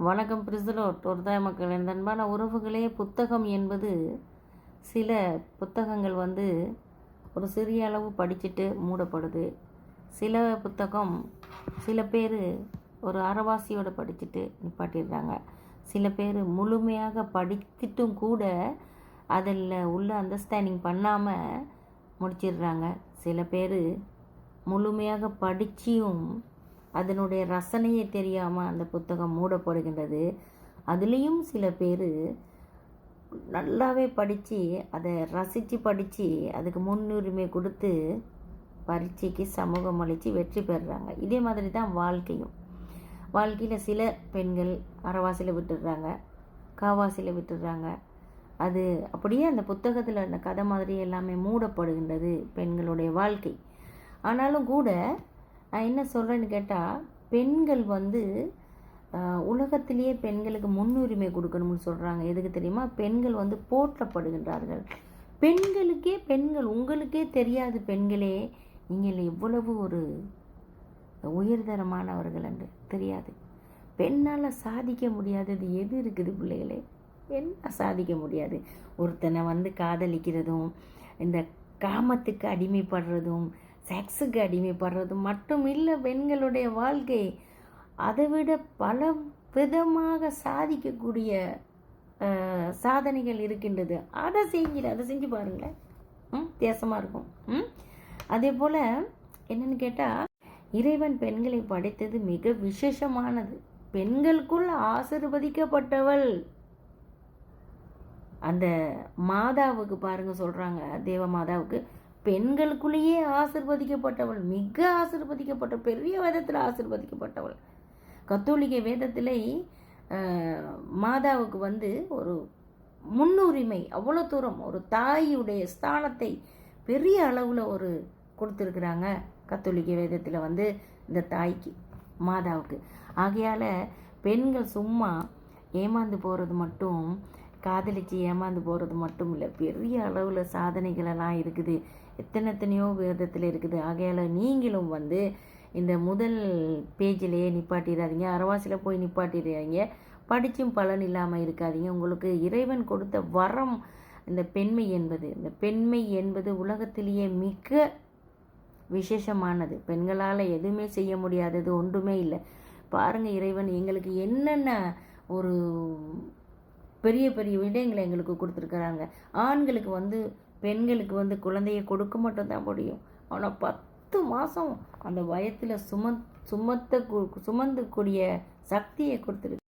வணக்கம் பிரிசலோ. டொர்தாய் மக்கள் என் அன்பான உறவுகளே புத்தகம் என்பது சில புத்தகங்கள் வந்து ஒரு சிறிய அளவு படிச்சுட்டு மூடப்படுது. சில புத்தகம் சில பேர் ஒரு அறவாசியோடு படிச்சுட்டு நிப்பாட்டிடுறாங்க. சில பேர் முழுமையாக படித்துட்டும் கூட அதில் உள்ள அண்டர்ஸ்டாண்டிங் பண்ணாமல் முடிச்சிடுறாங்க. சில பேர் முழுமையாக படித்தும் அதனுடைய ரசனையே தெரியாமல் அந்த புத்தகம் மூடப்படுகின்றது. அதுலேயும் சில பேர் நல்லாவே படித்து அதை ரசித்து படித்து அதுக்கு முன்னுரிமை கொடுத்து பரீட்சைக்கு சமூகம் அளித்து வெற்றி பெறுறாங்க. இதே மாதிரி தான் வாழ்க்கையும். வாழ்க்கையில் சில பெண்கள் அறவாசியில் விட்டுடுறாங்க காவாசியில் விட்டுடுறாங்க. அது அப்படியே அந்த புத்தகத்தில் அந்த கதை மாதிரி எல்லாமே மூடப்படுகின்றது பெண்களுடைய வாழ்க்கை. ஆனாலும் கூட நான் என்ன சொல்கிறேன்னு கேட்டால் பெண்கள் வந்து உலகத்திலேயே பெண்களுக்கு முன்னுரிமை கொடுக்கணும்னு சொல்கிறாங்க எதுக்கு தெரியுமா? பெண்கள் வந்து போற்றப்படுகின்றார்கள். பெண்களுக்கே பெண்கள் உங்களுக்கே தெரியாது பெண்களே. நீங்கள் எவ்வளவு ஒரு உயர்தரமானவர்கள் என்று தெரியாது. பெண்ணால் சாதிக்க முடியாதது எது இருக்குது பிள்ளைகளே? என்ன சாதிக்க முடியாது. ஒருத்தனை வந்து காதலிக்கிறதும் இந்த காமத்துக்கு அடிமைப்படுறதும் செக்ஸுக்கு அடிமைப்படுறது மட்டும் இல்லை பெண்களுடைய வாழ்க்கை அதை விட பல விதமாக சாதிக்கக்கூடிய சாதனைகள் இருக்கின்றது. அதை செய்கிற அதை செஞ்சு பாருங்களேன். ம் வித்தியாசமாக இருக்கும். ம் அதே போல் என்னென்னு கேட்டால் இறைவன் பெண்களை படைத்தது மிக விசேஷமானது. பெண்களுக்குள் ஆசிர்வதிக்கப்பட்டவள். அந்த மாதாவுக்கு பாருங்க சொல்கிறாங்க தேவ மாதாவுக்கு. பெண்களுக்குள்ளேயே ஆசிர்வதிக்கப்பட்டவள் மிக ஆசிர்வதிக்கப்பட்ட பெரிய வேதத்தில் ஆசிர்வதிக்கப்பட்டவள். கத்தோலிக்க வேதத்தில் மாதாவுக்கு வந்து ஒரு முன்னுரிமை அவ்வளோ தூரம் ஒரு தாயுடைய ஸ்தானத்தை பெரிய அளவில் ஒரு கொடுத்துருக்குறாங்க கத்தோலிக்க வேதத்தில் வந்து இந்த தாய்க்கு மாதாவுக்கு. ஆகையால் பெண்கள் சும்மா ஏமாந்து போகிறது மட்டும் காதலிச்சு ஏமாந்து போகிறது மட்டும் இல்லை பெரிய அளவில் சாதனைகளெல்லாம் இருக்குது. எத்தனை எத்தனையோ விதத்தில் இருக்குது. ஆகையால் நீங்களும் வந்து இந்த முதல் பேஜிலேயே நிப்பாட்டிடாதீங்க. அரவாசியில் போய் நிப்பாட்டிடுறாங்க படித்தும் பலன் இல்லாமல் இருக்காதீங்க. உங்களுக்கு இறைவன் கொடுத்த வரம் இந்த பெண்மை என்பது இந்த பெண்மை என்பது உலகத்திலேயே மிக விசேஷமானது. பெண்களால் எதுவுமே செய்ய முடியாதது ஒன்றுமே இல்லை. பாருங்கள் இறைவன் எங்களுக்கு என்னென்ன ஒரு பெரிய பெரிய விடயங்களை எங்களுக்கு கொடுத்துருக்குறாங்க. ஆண்களுக்கு வந்து பெண்களுக்கு வந்து குழந்தையை கொடுக்க மட்டும்தான் முடியும். ஆனால் பத்து மாதம் அந்த வயத்தில் சும சுமத்த சுமந்தக்கூடிய சக்தியை கொடுத்துருக்கு